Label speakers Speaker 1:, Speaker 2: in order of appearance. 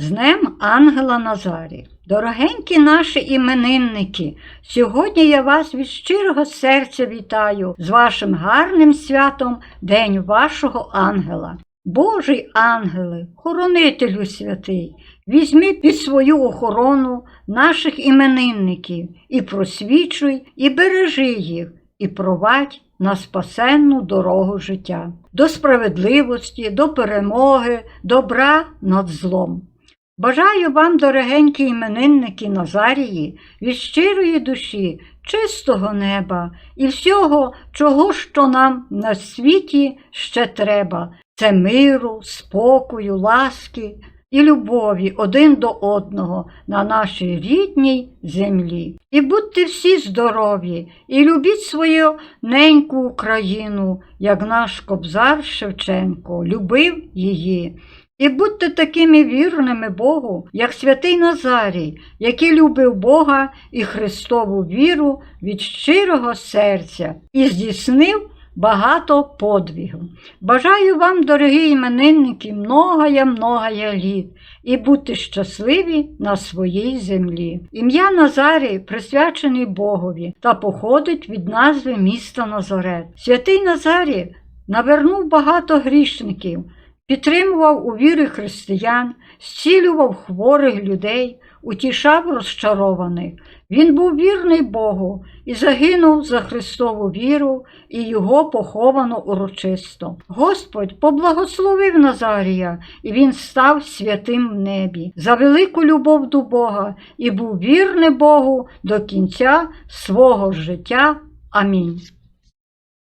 Speaker 1: З Днем Ангела Назарі. Дорогенькі наші іменинники, сьогодні я вас від щирого серця вітаю з вашим гарним святом День вашого ангела. Божий ангеле, хоронителю святий, візьми під свою охорону наших іменинників і просвічуй, і бережи їх, і провадь на спасенну дорогу життя, до справедливості, до перемоги, добра над злом. Бажаю вам, дорогенькі іменинники Назарії, від щирої душі, чистого неба і всього, чого що нам на світі ще треба. Це миру, спокою, ласки і любові один до одного на нашій рідній землі. І будьте всі здорові, і любіть свою неньку Україну, як наш кобзар Шевченко любив її. І будьте такими вірними Богу, як святий Назарій, який любив Бога і Христову віру від щирого серця і здійснив багато подвігів. Бажаю вам, дорогі іменинники, многая многая літ і бути щасливі на своїй землі. Ім'я Назарій присвячений Богові та походить від назви міста Назарет. Святий Назарій навернув багато грішників підтримував у вірі християн, зцілював хворих людей, утішав розчарованих. Він був вірний Богу і загинув за Христову віру, і його поховано урочисто. Господь поблагословив Назарія, і він став святим в небі за велику любов до Бога і був вірний Богу до кінця свого життя. Амінь.